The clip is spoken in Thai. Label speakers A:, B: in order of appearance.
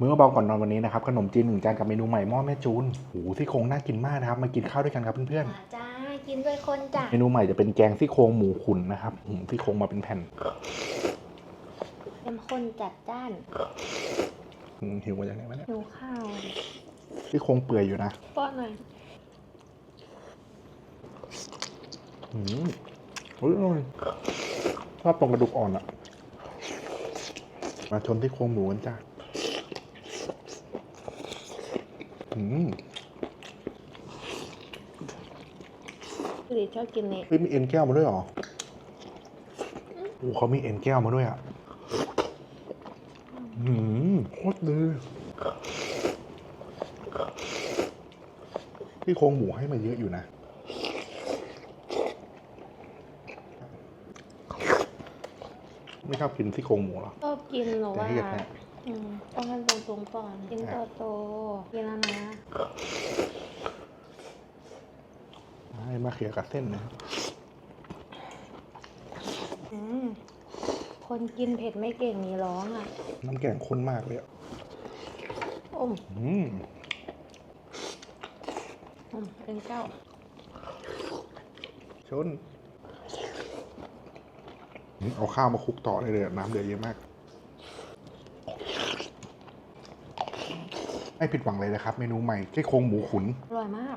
A: มื้อเบาก่อนนอนวันนี้นะครับขนมจีนหนึ่งจานกับเมนูใหม่หม้อแม่จูนโอ้โหซี่โครงน่ากินมากนะครับมากินข้าวด้วยกันครับเพื่อน
B: มาจ้ากินด้วยคนจ้ะ
A: ๆเมนูใหม่จะเป็นแกงซี่โครงหมูขุนนะครับอืมซี่โครงมาเป็นแผ่น
B: เป็นคนจัดจ้าน
A: อืมหิวมาจากไหนวะเนี่ย
B: หิวข้าว
A: ซี่โครงเปื่อยอยู่นะ
B: ป้อนหน่อย
A: อืมเฮ้ยอร่อยชอบตรงกระดูกอ่อนอะมาชนที่โครงหมูกันจ้าอืม
B: หรือชอบกินนี่
A: เฮ้ยมีเอ็นแก้วมาด้วยเหรอโอ้เขามีเอ็นแก้วมาด้วยอะอืมโคตรดีพี่โครงหมูให้มาเยอะอยู่นะไม่ชอบกินซี่โครงหมูหรอ
B: ชอบกินหรอ
A: แต่
B: ว่า
A: ให้เกียรติแม่
B: อืมต้องให้ตรงๆก่อนกินโตโตๆกินแล้วนะ
A: ให้มาเขียกับเส้นนะ
B: อืมคนกินเผ็ดไม่เก่งนี่ร้องอะ
A: น้ำแกงข้นมากเลยอะ
B: อม
A: อืม
B: อมเป็นเก้า
A: ชนอืมเอาข้าวมาคลุกต่อเลยเลยน้ำเดือดเยอะมาก ไม่ผิดหวังเลยนะครับ เมนูใหม่แค่โครงหมูขุน
B: อร่อยมาก